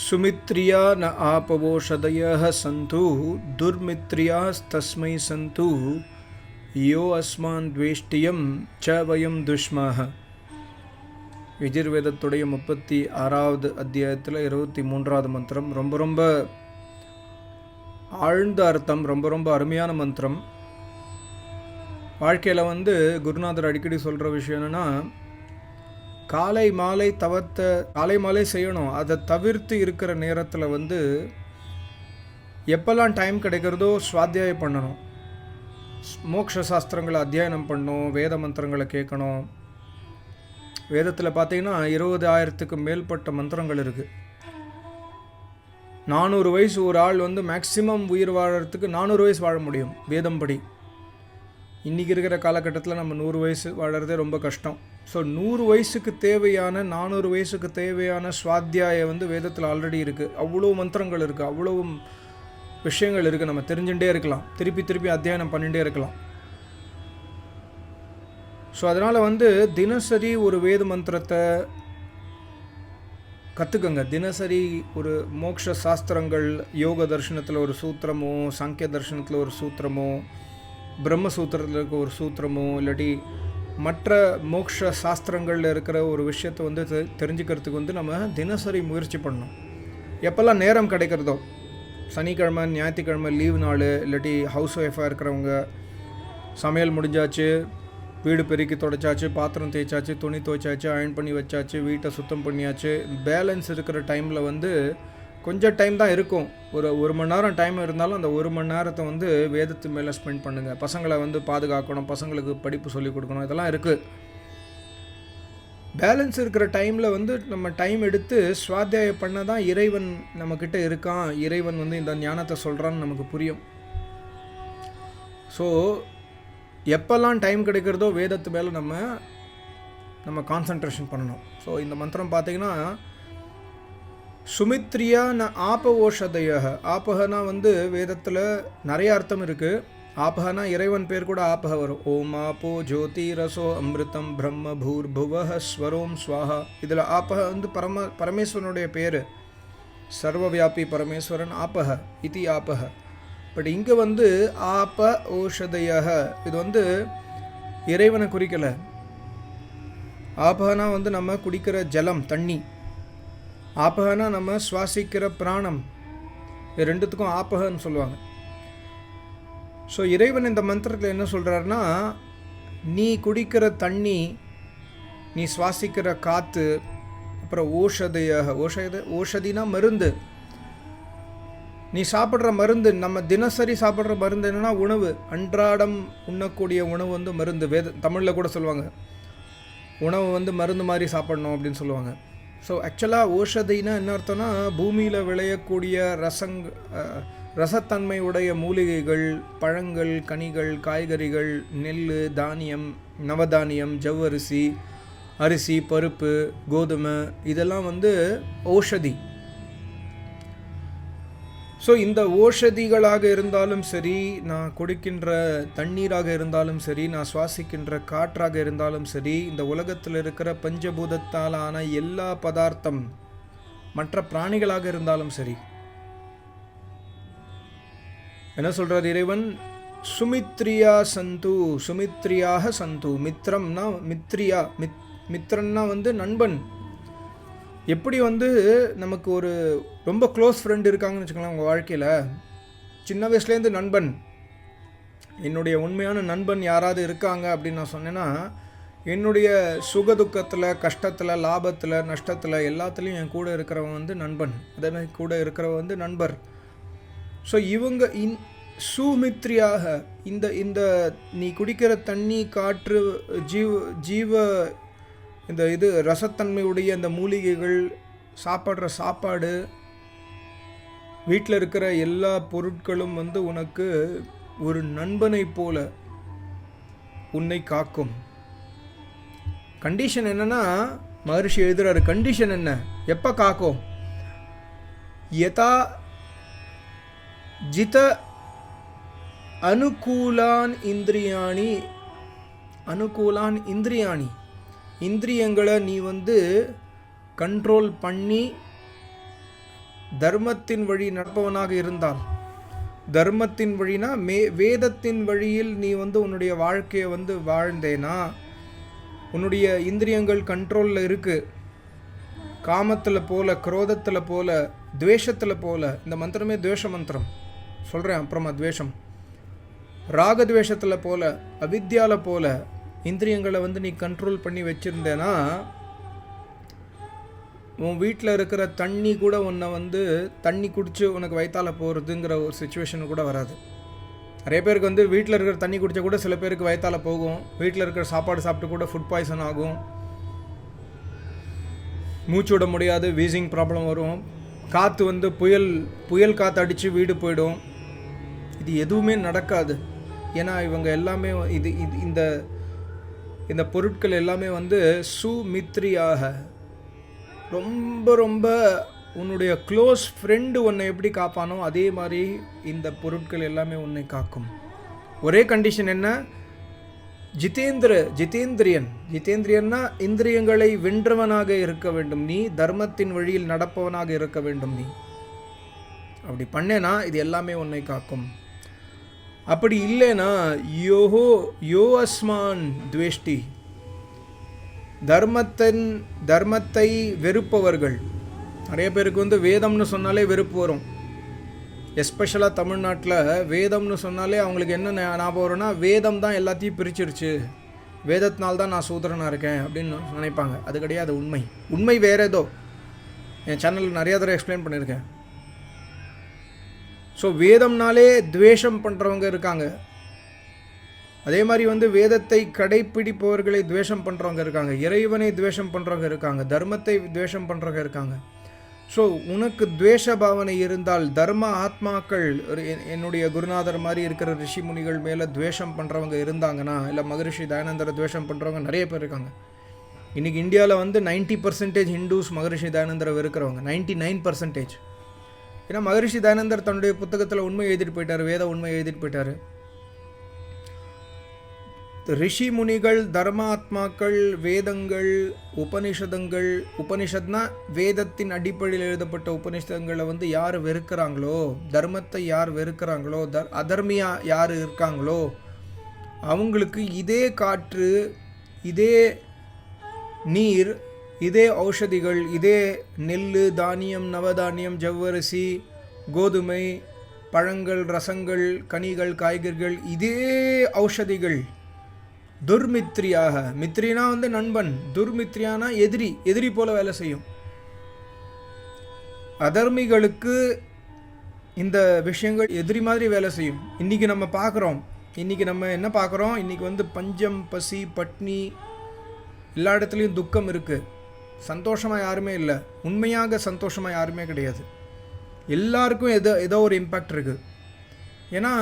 சுமித்ரியா ந ஆபவோஷதய சந்து துர்மித்ரியாஸ்தஸ்மை சந்து யோ அஸ்மான் துவேஷ்டியம் ச வயம் துஷ்மாக எஜிர்வேதத்துடைய முப்பத்தி ஆறாவது அத்தியாயத்தில் இருபத்தி மூன்றாவது மந்திரம். ரொம்ப ரொம்ப ஆழ்ந்த அர்த்தம் ரொம்ப ரொம்ப அருமையான மந்திரம். வாழ்க்கையில் வந்து குருநாதர் அடிக்கடி சொல்கிற விஷயம் என்னென்னா காலை மாலை தவத்தை காலை மாலை செய்யணும். அதை தவிர்த்து இருக்கிற நேரத்தில் வந்து எப்போல்லாம் டைம் கிடைக்கிறதோ சுவாத்தியாயம் பண்ணணும். மோக்ஷ சாஸ்திரங்களை அத்தியாயனம் பண்ணணும் வேத மந்திரங்களை கேட்கணும். வேதத்தில் பார்த்தீங்கன்னா இருபது ஆயிரத்துக்கு மேற்பட்ட மந்திரங்கள் இருக்குது நானூறு வயசு ஒரு ஆள் வந்து மேக்சிமம் உயிர் வாழறதுக்கு நானூறு வயசு வாழ முடியும் வேதம்படி இன்றைக்கி இருக்கிற காலகட்டத்தில் நம்ம நூறு வயசு வாழறதே ரொம்ப கஷ்டம். ஸோ நூறு வயசுக்கு தேவையான நானூறு வயசுக்கு தேவையான சுவாத்தியாயம் வந்து வேதத்தில் ஆல்ரெடி இருக்குது அவ்வளோ மந்திரங்கள் இருக்குது அவ்வளோ விஷயங்கள் இருக்குது நம்ம தெரிஞ்சுட்டே இருக்கலாம். திருப்பி திருப்பி அத்தியாயனம் பண்ணிகிட்டே இருக்கலாம். ஸோ அதனால் வந்து தினசரி ஒரு வேத மந்திரத்தை கற்றுக்கங்க தினசரி ஒரு மோக்ஷ சாஸ்திரங்கள் யோக தர்ஷனத்தில் ஒரு சூத்திரமோ சங்கிய தர்ஷனத்தில் ஒரு சூத்திரமோ பிரம்மசூத்திரத்தில் இருக்க ஒரு சூத்திரமோ இல்லாட்டி மற்ற மோக்ஷ சாஸ்திரங்களில் இருக்கிற ஒரு விஷயத்தை வந்து தெ தெரிஞ்சுக்கிறதுக்கு வந்து நம்ம தினசரி முயற்சி பண்ணணும். எப்போல்லாம் நேரம் கிடைக்கிறதோ சனிக்கிழமை ஞாயிற்றுக்கிழமை லீவு நாள் இல்லாட்டி ஹவுஸ் ஒய்ஃபாக இருக்கிறவங்க சமையல் முடிஞ்சாச்சு வீடு பெருக்கி தொடச்சாச்சு பாத்திரம் தேய்ச்சாச்சு துணி துவைச்சாச்சு அயன் பண்ணி வச்சாச்சு வீட்டை சுத்தம் பண்ணியாச்சு பேலன்ஸ் இருக்கிற டைமில் வந்து கொஞ்சம் டைம் தான் இருக்கும். ஒரு ஒரு மணி நேரம் டைம் இருந்தாலும் அந்த ஒரு மணி நேரத்தை வந்து வேதத்து மேலே ஸ்பெண்ட் பண்ணுங்கள் பசங்களை வந்து பாதுகாக்கணும் பசங்களுக்கு படிப்பு சொல்லிக் கொடுக்கணும் இதெல்லாம் இருக்குது பேலன்ஸ் இருக்கிற டைமில் வந்து நம்ம டைம் எடுத்து சுவாத்தியாயம் பண்ண தான் இறைவன் நம்மக்கிட்ட இருக்கான். இறைவன் வந்து இந்த ஞானத்தை சொல்கிறான்னு நமக்கு புரியும். ஸோ எப்போல்லாம் டைம் கிடைக்கிறதோ வேதத்து மேலே நம்ம நம்ம கான்சன்ட்ரேஷன் பண்ணணும். ஸோ இந்த மந்திரம் பார்த்தீங்கன்னா சுமித்ரியா ந ஆப ஓஷதய ஆபகனா வந்து வேதத்தில் நிறைய அர்த்தம் இருக்குது ஆபகனா இறைவன் பேர் கூட ஆபக வரும். ஓம் ஆபோ ஜோதி ரசோ அமிர்தம் பிரம்ம பூர் புவஹ ஸ்வரோம் ஸ்வாஹா. இதில் ஆபக வந்து பரம பரமேஸ்வரனுடைய பேர். சர்வவியாபி பரமேஸ்வரன் ஆபக இது ஆபக பட் இங்கே வந்து ஆப ஓஷதய இது வந்து இறைவனை குறிக்கலை. ஆபகனா வந்து நம்ம குடிக்கிற ஜலம் தண்ணி. ஆப்பகனா நம்ம சுவாசிக்கிற பிராணம். இது ரெண்டுத்துக்கும் ஆபகன்னு சொல்லுவாங்க. ஸோ இறைவன் இந்த மந்திரத்தில் என்ன சொல்கிறாருன்னா நீ குடிக்கிற தண்ணி நீ சுவாசிக்கிற காற்று அப்புறம் ஓஷதையாக ஓஷத ஓஷதினா மருந்து. நீ சாப்பிட்ற மருந்து நம்ம தினசரி சாப்பிட்ற மருந்து என்னென்னா உணவு. அன்றாடம் உண்ணக்கூடிய உணவு வந்து மருந்து. வேத தமிழில் கூட சொல்லுவாங்க. உணவு வந்து மருந்து மாதிரி சாப்பிடணும் அப்படின்னு சொல்லுவாங்க. ஸோ ஆக்சுவலாக ஓஷதினா என்ன அர்த்தம்னா பூமியில் விளையக்கூடிய ரசங் ரசத்தன்மை உடைய மூலிகைகள் பழங்கள் கனிகள் காய்கறிகள் நெல் தானியம் நவதானியம் ஜவ்வரிசி அரிசி பருப்பு கோதுமை இதெல்லாம் வந்து ஓஷதி. ஸோ இந்த ஓஷதிகளாக இருந்தாலும் சரி நான் குடிக்கின்ற தண்ணீராக இருந்தாலும் சரி நான் சுவாசிக்கின்ற காற்றாக இருந்தாலும் சரி இந்த உலகத்தில் இருக்கிற பஞ்சபூதத்தாலான எல்லா பதார்த்தம் மற்ற பிராணிகளாக இருந்தாலும் சரி. என்ன சொல்கிறார் இறைவன்? சுமித்ரியா சந்து சுமித்ரியாக சந்து. மித்ரம்னா மித்ரியா மித் மித்ரன்னா வந்து நண்பன். எப்படி வந்து நமக்கு ஒரு ரொம்ப க்ளோஸ் ஃப்ரெண்டு இருக்காங்கன்னு வச்சுக்கலாம் உங்கள் வாழ்க்கையில்? சின்ன வயசுலேருந்து நண்பன். என்னுடைய உண்மையான நண்பன் யாராவது இருக்காங்க அப்படின்னு நான் சொன்னேன்னா என்னுடைய சுக துக்கத்தில் கஷ்டத்தில் லாபத்தில் நஷ்டத்தில் எல்லாத்துலேயும் என் கூட இருக்கிறவன் வந்து நண்பன். அதே மாதிரி கூட இருக்கிறவன் வந்து நண்பர். ஸோ இவங்க இன் சுமித்ரியாக இந்த இந்த நீ குடிக்கிற தண்ணி காற்று ஜீவ ஜீவ இந்த இது ரசத்தன்மையுடைய இந்த மூலிகைகள் சாப்பிட்ற சாப்பாடு வீட்டில் இருக்கிற எல்லா பொருட்களும் வந்து உனக்கு ஒரு நண்பனை போல உன்னை காக்கும். கண்டிஷன் என்னன்னா மகர்ஷி எழுதுறாரு கண்டிஷன் என்ன? எப்போ காக்கும்? யதா ஜித அனுகூலான் இந்திரியாணி அனுகூலான் இந்திரியாணி. இந்திரியங்களை நீ வந்து கண்ட்ரோல் பண்ணி தர்மத்தின் வழி நடப்பவனாக இருந்தால் தர்மத்தின் வழினா மே வேதத்தின் வழியில் நீ வந்து உன்னுடைய வாழ்க்கையை வந்து வாழ்ந்தேனா? உன்னுடைய இந்திரியங்கள் கண்ட்ரோலில் இருக்குது காமத்தில் போல குரோதத்தில் போல துவேஷத்தில் போல இந்த மந்திரமே துவேஷ மந்திரம். சொல்கிறேன் அப்புறமா துவேஷம். ராகத்வேஷத்தில் போல அவித்யாவில் போல இந்திரியங்களை வந்து நீ கண்ட்ரோல் பண்ணி வச்சுருந்தேன்னா உன் வீட்டில் இருக்கிற தண்ணி கூட உன்னை வந்து தண்ணி குடித்து உனக்கு வயிற்றால் போகிறதுங்கிற ஒரு சுச்சுவேஷன் கூட வராது. நிறைய பேருக்கு வந்து வீட்டில் இருக்கிற தண்ணி குடித்தா கூட சில பேருக்கு வயிற்றால் போகும். வீட்டில் இருக்கிற சாப்பாடு சாப்பிட்டு கூட ஃபுட் பாய்சன் ஆகும். மூச்சு விட முடியாது வீசிங் ப்ராப்ளம் வரும். காற்று வந்து புயல் புயல் காற்று அடித்து வீடு போயிடும். இது எதுவுமே நடக்காது. ஏன்னா இவங்க எல்லாமே இது இது இந்த இந்த பொருட்கள் எல்லாமே வந்து சுமித்ரியாக. ரொம்ப ரொம்ப உன்னுடைய க்ளோஸ் ஃப்ரெண்டு உன்னை எப்படி காப்பானோ அதே மாதிரி இந்த பொருட்கள் எல்லாமே உன்னை காக்கும். ஒரே கண்டிஷன் என்ன? ஜிதேந்திர ஜிதேந்திரியன். ஜிதேந்திரியன்னா இந்திரியங்களை வென்றவனாக இருக்க வேண்டும் நீ தர்மத்தின் வழியில் நடப்பவனாக இருக்க வேண்டும் நீ. அப்படி பண்ணேனா இது எல்லாமே உன்னை காக்கும். அப்படி இல்லைனா யோஹோ யோ அஸ்மான் துவேஷ்டி தர்மத்தின் தர்மத்தை வெறுப்பவர்கள். நிறைய பேருக்கு வந்து வேதம்னு சொன்னாலே வெறுப்பு வரும். எஸ்பெஷலாக தமிழ்நாட்டில் வேதம்னு சொன்னாலே அவங்களுக்கு என்ன ஞாபகம் வரும்னா வேதம் தான் எல்லாத்தையும் பிரிச்சிருச்சு. வேதத்தினால் தான் நான் சூதரனாக இருக்கேன் அப்படின்னு நினைப்பாங்க. அது கிடையாது உண்மை. உண்மை வேறு ஏதோ. என் சேனலில் நிறையா தடவை எக்ஸ்பிளைன் பண்ணியிருக்கேன். ஸோ வேதம்னாலே துவேஷம் பண்ணுறவங்க இருக்காங்க. அதே மாதிரி வந்து வேதத்தை கடைப்பிடிப்பவர்களை துவேஷம் பண்ணுறவங்க இருக்காங்க. இறைவனை துவேஷம் பண்ணுறவங்க இருக்காங்க. தர்மத்தை துவேஷம் பண்ணுறவங்க இருக்காங்க. ஸோ உனக்கு துவேஷ பாவனை இருந்தால் தர்ம ஆத்மாக்கள் ஒரு என்னுடைய குருநாதர் மாதிரி இருக்கிற ரிஷி முனிகள் மேலே துவேஷம் பண்ணுறவங்க இருந்தாங்கன்னா இல்லை மகரிஷி தயானந்தரை துவேஷம் பண்ணுறவங்க நிறைய பேர் இருக்காங்க. இன்றைக்கி இந்தியாவில் வந்து 90% பர்சன்டேஜ் ஹிந்துஸ் மகரிஷி தயானந்தரை வெறுக்கிறவங்க 99% நைன் பர்சன்டேஜ் ஏன்னா மகரிஷி தயானந்தர் தன்னுடைய புத்தகத்தில் உண்மை எழுதிட்டு போயிட்டார் வேத உண்மை எழுதிட்டு போயிட்டார். ரிஷி முனிகள் தர்மாத்மாக்கள் வேதங்கள் உபனிஷதங்கள் உபனிஷத்னா வேதத்தின் அடிப்படையில் எழுதப்பட்ட உபனிஷதங்களை வந்து யார் வெறுக்கிறாங்களோ தர்மத்தை யார் வெறுக்கிறாங்களோ தர் அதர்மியா யார் இருக்காங்களோ அவங்களுக்கு இதே காற்று இதே நீர் இதே ஔஷதிகள் இதே நெல் தானியம் நவதானியம் ஜவ்வரிசி கோதுமை பழங்கள் ரசங்கள் கனிகள் காய்கறிகள் இதே ஔஷதிகள். துர்மித்ரியாக மித்ரினா வந்து நண்பன் துர்மித்ரியானா எதிரி எதிரி போல வேலை செய்யும். அதர்மிகளுக்கு இந்த விஷயங்கள் எதிரி மாதிரி வேலை செய்யும். இன்றைக்கி நம்ம பார்க்குறோம். இன்றைக்கி நம்ம என்ன பார்க்குறோம்? இன்றைக்கி வந்து பஞ்சம் பசி பட்னி எல்லா இடத்துலையும் துக்கம் இருக்குது சந்தோஷமாக யாருமே இல்லை. உண்மையாக சந்தோஷமாக யாருமே கிடையாது. எல்லாருக்கும் எதோ ஏதோ ஒரு இம்பேக்ட் இருக்குது ஏன்னா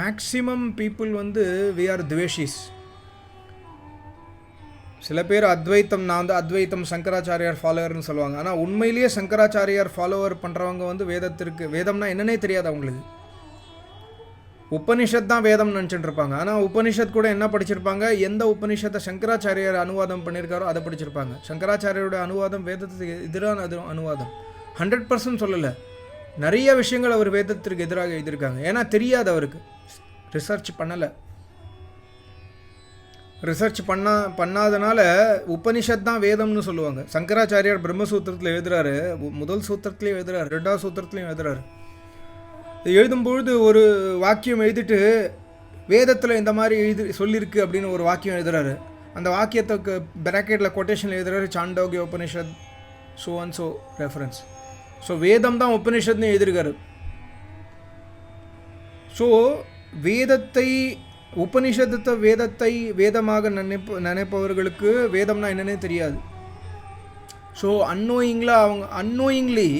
மேக்ஸிமம் பீப்புள் வந்து வி ஆர் துவேஷிஸ் சில பேர் அத்வைத்தம் நான் வந்து அத்வைத்தம் சங்கராச்சாரியார் ஃபாலோவர்னு சொல்லுவாங்க. ஆனால் உண்மையிலேயே சங்கராச்சாரியார் ஃபாலோவர் பண்ணுறவங்க வந்து வேதத்திற்கு வேதம்னா என்னன்னே தெரியாது அவங்களுக்கு. உபனிஷத் தான் வேதம் நினச்சிட்டு இருப்பாங்க ஆனால் உபனிஷத் கூட என்ன படிச்சிருப்பாங்க? எந்த உபனிஷத்தை சங்கராச்சாரியார் அனுவாதம் பண்ணியிருக்காரோ அதை படிச்சிருப்பாங்க. சங்கராச்சாரியோட அனுவாதம் வேதத்துக்கு எதிரான அது அனுவாதம். ஹண்ட்ரட் பர்சன்ட் சொல்லலை. நிறைய விஷயங்கள் அவர் வேதத்திற்கு எதிராக எழுதியிருக்காங்க. ஏன்னா தெரியாது அவருக்கு. ரிசர்ச் பண்ணலை. ரிசர்ச் பண்ணா பண்ணாதனால உபனிஷத் தான் வேதம்னு சொல்லுவாங்க. சங்கராச்சாரியார் பிரம்மசூத்திரத்தில் எழுதுறாரு. முதல் சூத்திரத்துலேயும் எழுதுறாரு. ரெண்டாவது சூத்திரத்துலேயும் எழுதுறாரு. எழுதும்பொழுது ஒரு வாக்கியம் எழுதிட்டு வேதத்தில் இந்த மாதிரி எழுதி சொல்லியிருக்கு அப்படின்னு ஒரு வாக்கியம் எழுதுறாரு. அந்த வாக்கியத்துக்கு பிராக்கெட்டில் கொட்டேஷன் எழுதுறாரு Chandogya Upanishad so and so reference so வேதம் தான் உபனிஷத்னு எழுதியிருக்காரு ஸோ வேதத்தை உபனிஷதத்தை வேதத்தை வேதமாக நினைப்ப நினைப்பவர்களுக்கு வேதம்னா என்னன்னே தெரியாது. ஸோ அன்னோயிங்கில் அவங்க அன்னோயிங்லி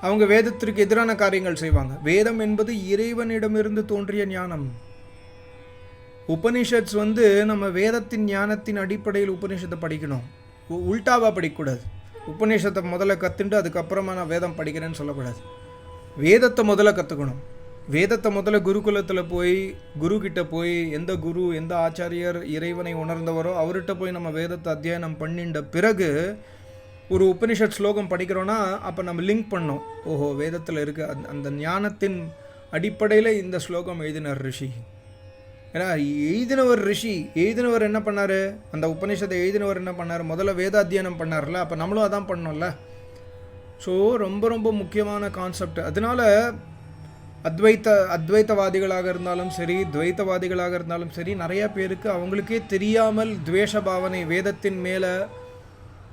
அவங்க வேதத்திற்கு எதிரான காரியங்கள் செய்வாங்க. வேதம் என்பது இறைவனிடமிருந்து தோன்றிய ஞானம். உபனிஷத்ஸ் வந்து நம்ம வேதத்தின் ஞானத்தின் அடிப்படையில் உபனிஷத்தை படிக்கணும். உ- படிக்கக்கூடாது. உபநிஷத்தை முதல்ல கற்றுண்டு அதுக்கப்புறமா நான் வேதம் படிக்கிறேன்னு சொல்லக்கூடாது. வேதத்தை முதல்ல கற்றுக்கணும் வேதத்தை முதல்ல குருகுலத்தில் போய் குரு கிட்ட போய் எந்த குரு எந்த ஆச்சாரியர் இறைவனை உணர்ந்தவரோ அவர்கிட்ட போய் நம்ம வேதத்தை அத்தியாயனம் பண்ணின்ற பிறகு ஒரு உபனிஷத் ஸ்லோகம் படிக்கிறோன்னா அப்போ நம்ம லிங்க் பண்ணோம். ஓஹோ வேதத்தில் இருக்க. அந்த அந்த ஞானத்தின் அடிப்படையில் இந்த ஸ்லோகம் எழுதினார் ரிஷி. ஏன்னா எழுதினவர் ரிஷி. எழுதினவர் என்ன பண்ணார்? அந்த உபனிஷத்தை எழுதினவர் என்ன பண்ணார்? முதல்ல வேத அத்தியனம் பண்ணார்ல. அப்போ நம்மளும் அதான் பண்ணோம்ல. ஸோ ரொம்ப ரொம்ப முக்கியமான கான்செப்ட் அதனால அத்வைத்த அத்வைத்தவாதிகளாக இருந்தாலும் சரி துவைத்தவாதிகளாக இருந்தாலும் சரி நிறைய பேருக்கு அவங்களுக்கே தெரியாமல் துவேஷ பாவனை வேதத்தின் மேலே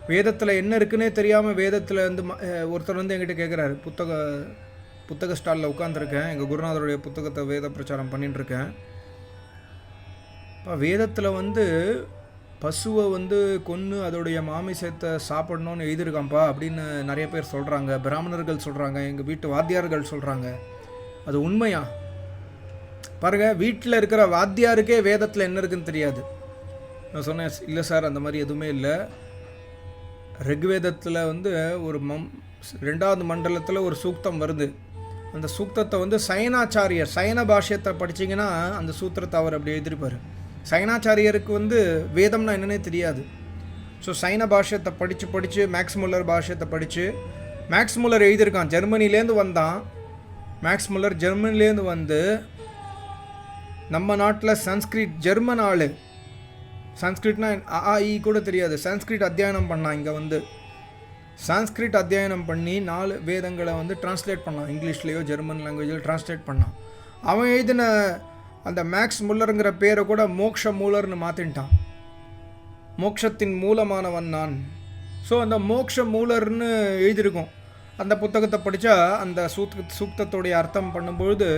வேதத்தில் என்ன இருக்குன்னே தெரியாமல் வேதத்தில் வந்து ம- ஒருத்தர் வந்து எங்கிட்ட கேட்குறாரு புத்தக புத்தக ஸ்டாலில் உட்காந்துருக்கேன் எங்கள் குருநாதருடைய புத்தகத்தை வேத பிரச்சாரம் பண்ணிட்டுருக்கேன். இப்போ வேதத்தில் வந்து பசுவை வந்து கொன்று அதோடைய மாமிசத்தை சாப்பிடணும்னு எழுதியிருக்கான்ப்பா அப்படின்னு நிறைய பேர் சொல்கிறாங்க பிராமணர்கள் சொல்கிறாங்க எங்கள் வீட்டு வாத்தியார்கள் சொல்கிறாங்க அது உண்மையா? பாருங்கள் வீட்டில் இருக்கிற வாத்தியாருக்கே வேதத்தில் என்ன இருக்குன்னு தெரியாது. நான் சொன்னேன் இல்லை சார் அந்த மாதிரி எதுவுமே இல்லை. ரிக்வேதத்தில் வந்து ஒரு மம் ரெண்டாவது மண்டலத்தில் ஒரு சூக்தம் வருது. அந்த சூக்தத்தை வந்து சயனாச்சாரியர் சயன பாஷ்யத்தை படிச்சிங்கன்னா அந்த சூத்திரத்தை அவர் அப்படி எழுதியிருப்பார். சயனாச்சாரியருக்கு வந்து வேதம்னா என்னன்னே தெரியாது. ஸோ சைன பாஷ்யத்தை படித்து படித்து மேக்ஸ் முல்லர் பாஷ்யத்தை படித்து மேக்ஸ் முல்லர் எழுதியிருக்கான். ஜெர்மனிலேருந்து வந்தான். மேக்ஸ் முல்லர் ஜெர்மனிலேருந்து வந்து நம்ம நாட்டில் சன்ஸ்கிரிட் ஜெர்மன் ஆள். சான்ஸ்கிரிட்னா ஆ இ கூட தெரியாது. சான்ஸ்கிரிட் அத்தியாயனம் பண்ணான் இங்கே வந்து. சான்ஸ்கிரிட் அத்தியாயனம் பண்ணி நாலு வேதங்களை வந்து டிரான்ஸ்லேட் பண்ணான். இங்கிலீஷ்லேயோ ஜெர்மன் லாங்குவேஜில் டிரான்ஸ்லேட் பண்ணான். அவன் எழுதின அந்த மேக்ஸ் முல்லருங்கிற பேரை கூட மோக்ஷ மூலர்னு மாற்றிட்டான் மோக்ஷத்தின் மூலமானவன் நான். ஸோ அந்த மோக்ஷ மூலர்னு எழுதியிருக்கோம். அந்த புத்தகத்தை படித்தா அந்த சூத் சூக்தத்துடைய அர்த்தம் பண்ணும்பொழுது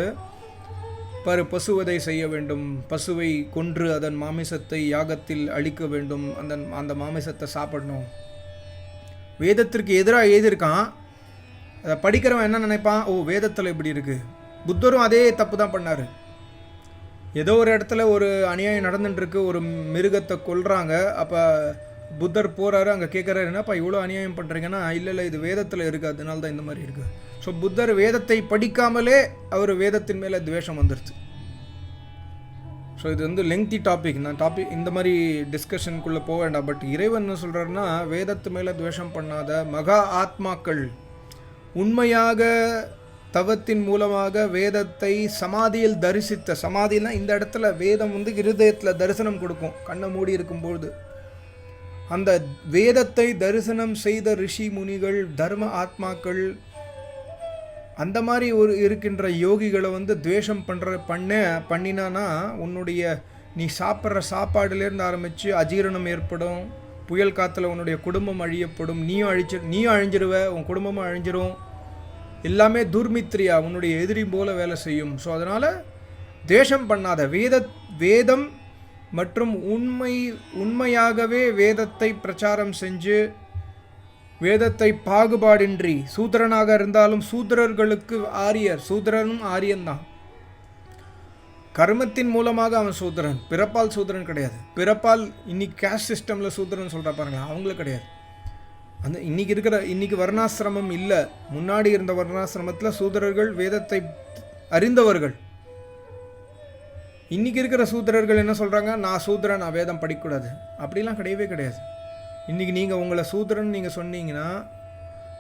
பரு பசுவதை செய்ய வேண்டும். பசுவை கொன்று அதன் மாமிசத்தை யாகத்தில் அழிக்க வேண்டும். அந்த அந்த மாமிசத்தை சாப்பிடணும். வேதத்திற்கு எதிராக எழுதியிருக்கான். அதை படிக்கிறவன் என்ன நினைப்பான்? ஓ வேதத்தில் இப்படி இருக்குது புத்தரும் அதே தப்பு தான் பண்ணார். ஏதோ ஒரு இடத்துல ஒரு அநியாயம் நடந்துட்டுருக்கு. ஒரு மிருகத்தை கொல்றாங்க. அப்போ புத்தர் போகிறாரு அங்கே கேட்குறாரு என்னப்பா இவ்வளோ அநியாயம் பண்ணுறீங்கன்னா இல்லை இல்லை இது வேதத்தில் இருக்குது அதனால தான் இந்த மாதிரி இருக்குது ஸோ புத்தர் வேதத்தை படிக்காமலே அவர் வேதத்தின் மேலே துவேஷம் வந்துருச்சு. ஸோ இது வந்து லெங்தி டாபிக் நான் டாபிக் இந்த மாதிரி டிஸ்கஷனுக்குள்ளே போக வேண்டாம். பட் இறைவன் என்ன சொல்கிறாருன்னா வேதத்து மேலே துவேஷம் பண்ணாத மகா ஆத்மாக்கள் உண்மையாக தவத்தின் மூலமாக வேதத்தை சமாதியில் தரிசித்த சமாதினா இந்த இடத்துல வேதம் வந்து இருதயத்தில் தரிசனம் கொடுக்கும். கண்ணை மூடி இருக்கும்பொழுது. அந்த வேதத்தை தரிசனம் செய்த ரிஷி முனிகள் தர்ம ஆத்மாக்கள் அந்த மாதிரி ஒரு இருக்கின்ற யோகிகளை வந்து துவேஷம் பண்ணுற பண்ண பண்ணினானா உன்னுடைய நீ சாப்பிட்ற சாப்பாடுலேருந்து ஆரம்பித்து அஜீரணம் ஏற்படும் புயல் காற்றுல உன்னுடைய குடும்பம் அழியப்படும் நீயும் அழிச்சு நீயும் அழிஞ்சிருவ உன் குடும்பமும் அழிஞ்சிரும். எல்லாமே துர்மித்ரியா உன்னுடைய எதிரி போல வேலை செய்யும். ஸோ அதனால் துவேஷம் பண்ணாத வேத வேதம் மற்றும் உண்மை உண்மையாகவே வேதத்தை பிரச்சாரம் செஞ்சு வேதத்தை பாகுபாடின்றி சூத்திரனாக இருந்தாலும் சூத்திரர்களுக்கு ஆரியர் சூத்திரனும் ஆரியன்தான் கர்மத்தின் மூலமாக அவன் சூத்திரன். பிறப்பால் சூத்திரன் கிடையாது. பிறப்பால் இன்னைக்கு கேஸ்ட் சிஸ்டமில் சூத்திரன் சொல்கிற பாருங்க அவங்களும் கிடையாது. அந்த இன்னைக்கு இருக்கிற இன்னைக்கு வர்ணாசிரமம் இல்லை. முன்னாடி இருந்த வர்ணாசிரமத்தில் சூத்திரர்கள் வேதத்தை அறிந்தவர்கள். இன்னைக்கு இருக்கிற சூத்திரர்கள் என்ன சொல்கிறாங்க நான் சூத்திரன் நான் வேதம் படிக்கக்கூடாது. அப்படிலாம் கிடையவே கிடையாது. இன்றைக்கி நீங்கள் உங்களை சூத்திரன் நீங்கள் சொன்னீங்கன்னா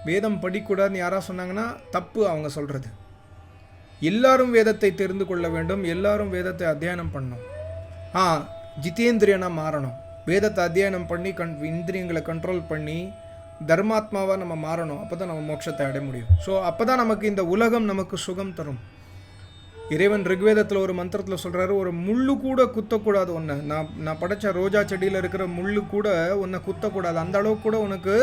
வேதம் படிக்கக்கூடாதுன்னு யாராவது சொன்னாங்கன்னா தப்பு அவங்க சொல்கிறது எல்லாரும் வேதத்தை தெரிந்து கொள்ள வேண்டும் எல்லாரும் வேதத்தை அத்தியானம் பண்ணணும். ஆ ஜிதேந்திரியனாக மாறணும். வேதத்தை அத்தியானம் பண்ணி கண் இந்திரியங்களை கண்ட்ரோல் பண்ணி தர்மாத்மாவாக நம்ம மாறணும். அப்போ தான் நம்ம மோட்சத்தை அடைய முடியும். ஸோ அப்போ தான் நமக்கு இந்த உலகம் நமக்கு சுகம் தரும். இறைவன் ரிக்வேதத்தில் ஒரு மந்திரத்தில் சொல்கிறாரு ஒரு முள்ளு கூட குத்தக்கூடாது ஒன்று நான் நான் படைச்ச ரோஜா செடியில் இருக்கிற முள்ளு கூட உன்னை குத்தக்கூடாது. அந்த அளவுக்கு கூட உனக்கு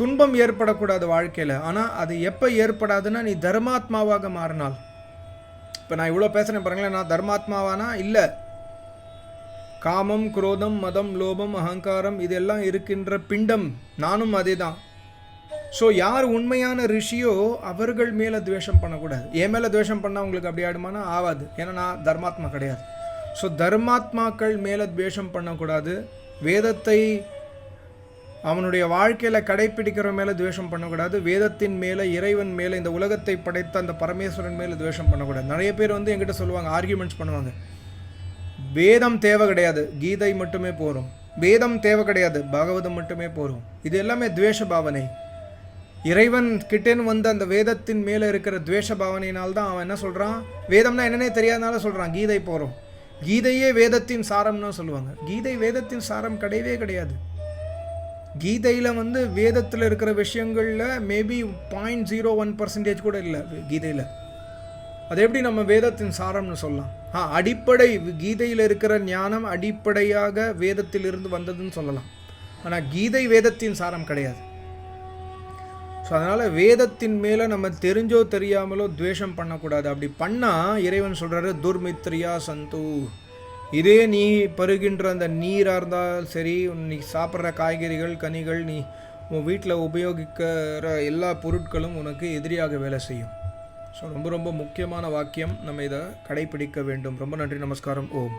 துன்பம் ஏற்படக்கூடாது வாழ்க்கையில். ஆனால் அது எப்போ ஏற்படாதுன்னா நீ தர்மாத்மாவாக மாறினால். இப்போ நான் இவ்வளோ பேசுகிறேன் பாருங்களேன் நான் தர்மாத்மாவானா? இல்லை. காமம் குரோதம் மதம் லோபம் அகங்காரம் இதெல்லாம் இருக்கின்ற பிண்டம். நானும் அதே தான் ஸோ யார் உண்மையான ரிஷியோ அவர்கள் மேலே துவேஷம் பண்ணக்கூடாது. என் மேலே துவேஷம் பண்ணால் உங்களுக்கு அப்படி ஆடுமானா ஆகாது ஏன்னா நான் தர்மாத்மா கிடையாது. ஸோ தர்மாத்மாக்கள் மேலே துவேஷம் பண்ணக்கூடாது. வேதத்தை அவனுடைய வாழ்க்கையில் கடைப்பிடிக்கிற மேலே துவேஷம் பண்ணக்கூடாது. வேதத்தின் மேலே இறைவன் மேலே இந்த உலகத்தை படைத்த அந்த பரமேஸ்வரன் மேலே துவேஷம் பண்ணக்கூடாது. நிறைய பேர் வந்து எங்கிட்ட சொல்லுவாங்க ஆர்கியூமெண்ட்ஸ் பண்ணுவாங்க. வேதம் தேவை கிடையாது. கீதை மட்டுமே போகிறோம் வேதம் தேவை கிடையாது. பாகவதம் மட்டுமே போதும் இது எல்லாமே துவேஷ பாவனை. இறைவன் கிட்டேன்னு வந்து அந்த வேதத்தின் மேலே இருக்கிற துவேஷ பாவனையினால் தான் அவன் என்ன சொல்கிறான் வேதம்னா என்னன்னே தெரியாதனால சொல்கிறான் கீதை போகிறோம் கீதையே வேதத்தின் சாரம்னு சொல்லுவாங்க. கீதை வேதத்தின் சாரம் கிடையவே கிடையாது. கீதையில் வந்து வேதத்தில் இருக்கிற விஷயங்களில் maybe point zero one percentage கூட இல்லை கீதையில். அது எப்படி நம்ம வேதத்தின் சாரம்னு சொல்லலாம்? ஆ அடிப்படை கீதையில் இருக்கிற ஞானம் அடிப்படையாக வேதத்திலிருந்து வந்ததுன்னு சொல்லலாம். ஆனால் கீதை வேதத்தின் சாரம் கிடையாது. ஸோ அதனால் வேதத்தின் மேலே நம்ம தெரிஞ்சோ தெரியாமலோ துவேஷம் பண்ணக்கூடாது. அப்படி பண்ணால் இறைவன் சொல்கிறாரு துர்மித்ரியா சந்து. இதே நீ பருகின்ற அந்த நீராக இருந்தால் சரி நீ சாப்பிட்ற காய்கறிகள் கனிகள் நீ உன் வீட்டில் உபயோகிக்கிற எல்லா பொருட்களும் உனக்கு எதிரியாக வேலை செய்யும். ஸோ ரொம்ப ரொம்ப முக்கியமான வாக்கியம். நம்ம இதை கடைபிடிக்க வேண்டும். ரொம்ப நன்றி நமஸ்காரம். ஓம்.